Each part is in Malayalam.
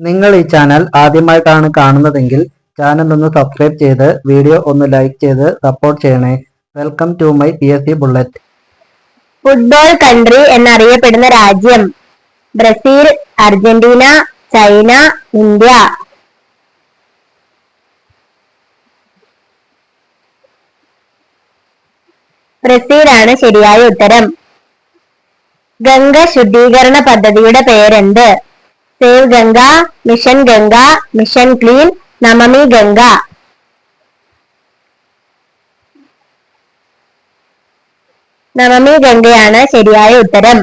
നിങ്ങൾ ഈ ചാനൽ ആദ്യമായിട്ടാണ് കാണുന്നതെങ്കിൽ ചാനൽ ഒന്ന് സബ്സ്ക്രൈബ് ചെയ്ത് വീഡിയോ ഒന്ന് ലൈക്ക് ചെയ്ത് സപ്പോർട്ട് ചെയ്യണേ. Welcome to my P S C bullet football country എന്നറിയപ്പെടുന്ന രാജ്യം. Brazil Argentina China India. ബ്രസീലാണ് ശരിയായ ഉത്തരം. ഗംഗ ശുദ്ധീകരണ പദ്ധതിയുടെ പേരെന്ത്? Save Ganga mission Ganga mission clean Namami Ganga. Navami ഗംഗയാണ് ശരിയായ ഉത്തരം.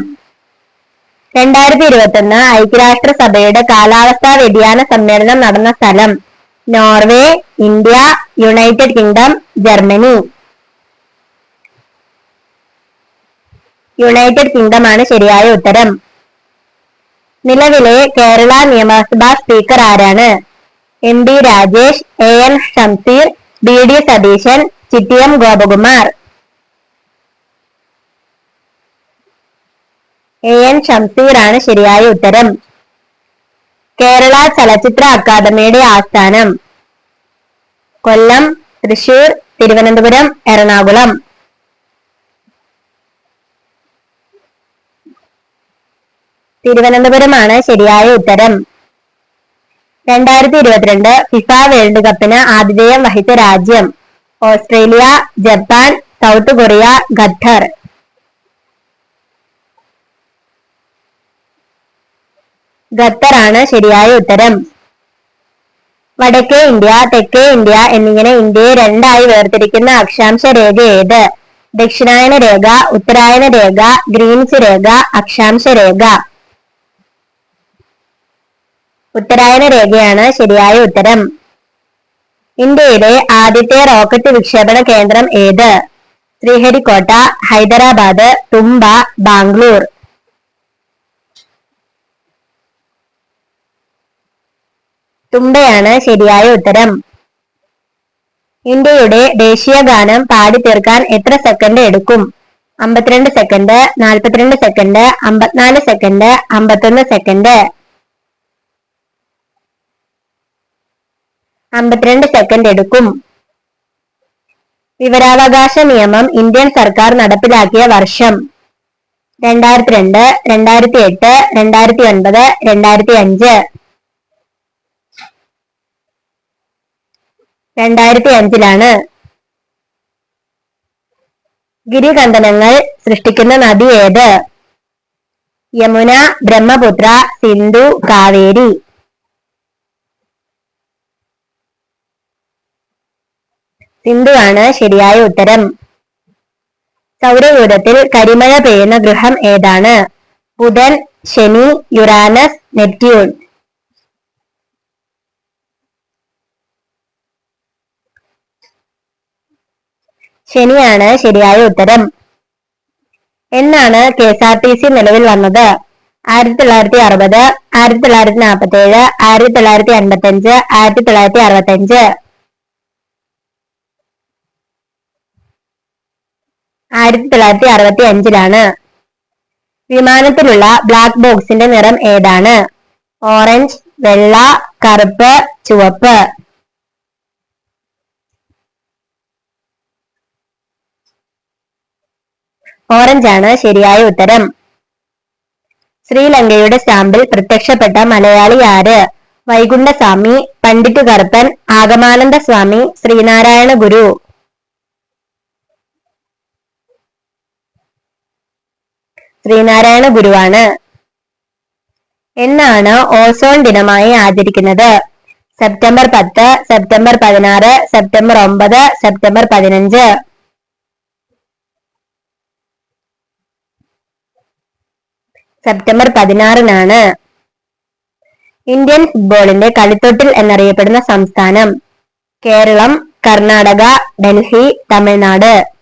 രണ്ടായിരത്തി ഇരുപത്തൊന്ന് ഐക്യരാഷ്ട്രസഭയുടെ കാലാവസ്ഥാ വ്യതിയാന സമ്മേളനം നടന്ന സ്ഥലം Norway India United Kingdom Germany. United Kingdom ആണ് ശരിയായ ഉത്തരം. നിലവിലെ കേരള നിയമസഭാ സ്പീക്കർ ആരാണ്? M D Rajesh A N Shamseer B D Satheesan Chittayam Gopakumar. A N Shamseer ആണ് ശരിയായ ഉത്തരം. കേരള ചലച്ചിത്ര അക്കാദമിയുടെ ആസ്ഥാനം. കൊല്ലം തൃശൂർ തിരുവനന്തപുരം എറണാകുളം. തിരുവനന്തപുരമാണ് ശരിയായ ഉത്തരം. രണ്ടായിരത്തി ഇരുപത്തിരണ്ട് ഫിഫ വേൾഡ് കപ്പിന് ആതിഥേയം വഹിച്ച രാജ്യം Australia Japan South Korea Qatar. ഖത്തറാണ് ശരിയായ ഉത്തരം. വടക്കേ ഇന്ത്യ തെക്കേ ഇന്ത്യ എന്നിങ്ങനെ ഇന്ത്യയെ രണ്ടായി വേർതിരിക്കുന്ന അക്ഷാംശ രേഖ ഏത്? ദക്ഷിണായന രേഖ ഉത്തരായന രേഖ ഗ്രീൻസ് രേഖ അക്ഷാംശ രേഖ. ഉത്തരായന രേഖയാണ് ശരിയായ ഉത്തരം. ഇന്ത്യയിലെ ആദ്യത്തെ റോക്കറ്റ് വിക്ഷേപണ കേന്ദ്രം ഏത്? ശ്രീഹരിക്കോട്ട ഹൈദരാബാദ് തുമ്പ ബാംഗ്ലൂർ. തുമ്പയാണ് ശരിയായ ഉത്തരം. ഇന്ത്യയുടെ ദേശീയ ഗാനം പാടി തീർക്കാൻ എത്ര സെക്കൻഡ് എടുക്കും? അമ്പത്തിരണ്ട് സെക്കൻഡ് നാൽപ്പത്തിരണ്ട് സെക്കൻഡ് അമ്പത്തിനാല് സെക്കൻഡ് അമ്പത്തൊന്ന് സെക്കൻഡ്. അമ്പത്തിരണ്ട് സെക്കൻഡ് എടുക്കും. വിവരാവകാശ നിയമം ഇന്ത്യൻ സർക്കാർ നടപ്പിലാക്കിയ വർഷം. രണ്ടായിരത്തി രണ്ട് രണ്ടായിരത്തി എട്ട് രണ്ടായിരത്തി ഒൻപത് രണ്ടായിരത്തി അഞ്ച് രണ്ടായിരത്തി അഞ്ചിലാണ് ഗിരികന്ധനങ്ങൾ സൃഷ്ടിക്കുന്ന നദി ഏത്? യമുന ബ്രഹ്മപുത്ര സിന്ധു കാവേരി. സിന്ധു ആണ് ശരിയായ ഉത്തരം. സൗരയൂഥത്തിൽ കരിമഴ പെയ്യുന്ന ഗ്രഹം ഏതാണ്? ബുധൻ ശനി യുറാനസ് നെപ്റ്റ്യൂൺ. ശനിയാണ് ശരിയായ ഉത്തരം. എന്നാണ് K S R T C നിലവിൽ വന്നത്? ആയിരത്തി തൊള്ളായിരത്തി അറുപത് ആയിരത്തി തൊള്ളായിരത്തി നാൽപ്പത്തി ഏഴ് ആയിരത്തി തൊള്ളായിരത്തി അൻപത്തി അഞ്ച് ആയിരത്തി തൊള്ളായിരത്തി അറുപത്തി അഞ്ച് ആയിരത്തി തൊള്ളായിരത്തി അറുപത്തി അഞ്ചിലാണ് വിമാനത്തിലുള്ള ബ്ലാക്ക് ബോക്സിന്റെ നിറം ഏതാണ്? ഓറഞ്ച് വെള്ള കറുപ്പ് ചുവപ്പ്. ഓറഞ്ച് ആണ് ശരിയായ ഉത്തരം. ശ്രീലങ്കയുടെ സ്റ്റാമ്പിൽ പ്രത്യക്ഷപ്പെട്ട മലയാളി ആര്? വൈകുണ്ഠസ്വാമി പണ്ഡിറ്റ് കറുപ്പൻ ആഗമാനന്ദ സ്വാമി ശ്രീനാരായണ ഗുരു ശ്രീനാരായണ ഗുരുവാണ്. എന്നാണ് ഓസോൺ ദിനമായി ആചരിക്കുന്നത്. സെപ്റ്റംബർ പത്ത് സെപ്റ്റംബർ പതിനാറ് സെപ്റ്റംബർ ഒമ്പത് സെപ്റ്റംബർ പതിനഞ്ച്. സെപ്റ്റംബർ പതിനാറിനാണ് ഇന്ത്യൻ ഫുട്ബോളിന്റെ കളിത്തൊട്ടിൽ എന്നറിയപ്പെടുന്ന സംസ്ഥാനം. കേരളം കർണാടക ഡൽഹി തമിഴ്നാട്.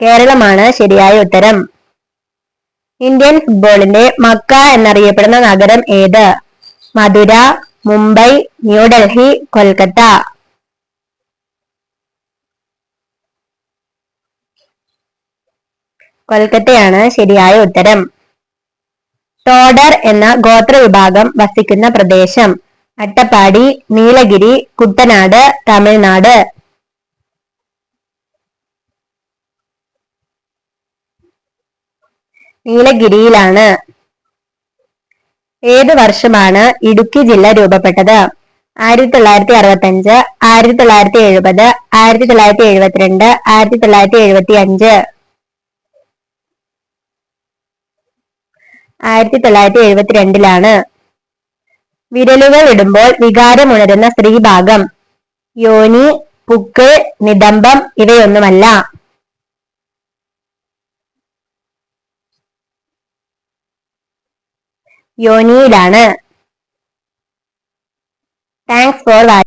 കേരളമാണ് ശരിയായ ഉത്തരം. ഇന്ത്യൻ ഫുട്ബോളിന്റെ മക്ക എന്നറിയപ്പെടുന്ന നഗരം ഏത്? മധുര മുംബൈ ന്യൂഡൽഹി കൊൽക്കത്ത. കൊൽക്കത്തയാണ് ശരിയായ ഉത്തരം. ടോഡർ എന്ന ഗോത്രവിഭാഗം വസിക്കുന്ന പ്രദേശം. അട്ടപ്പാടി നീലഗിരി കുട്ടനാട് തമിഴ്നാട്. നീലഗിരിയിലാണ്. ഏത് വർഷമാണ് ഇടുക്കി ജില്ല രൂപപ്പെട്ടത്? ആയിരത്തി തൊള്ളായിരത്തി അറുപത്തി അഞ്ച് ആയിരത്തി തൊള്ളായിരത്തി എഴുപത് ആയിരത്തി തൊള്ളായിരത്തി എഴുപത്തിരണ്ട് ആയിരത്തി തൊള്ളായിരത്തി എഴുപത്തി അഞ്ച് ആയിരത്തി തൊള്ളായിരത്തി എഴുപത്തിരണ്ടിലാണ് വിരലുകൾ ഇടുമ്പോൾ വികാരം ഉണരുന്ന സ്ത്രീഭാഗം. യോനി പുക്ക് നിതംബം ഇവയൊന്നുമല്ല. യോനിയിലാണ്. Thanks for watching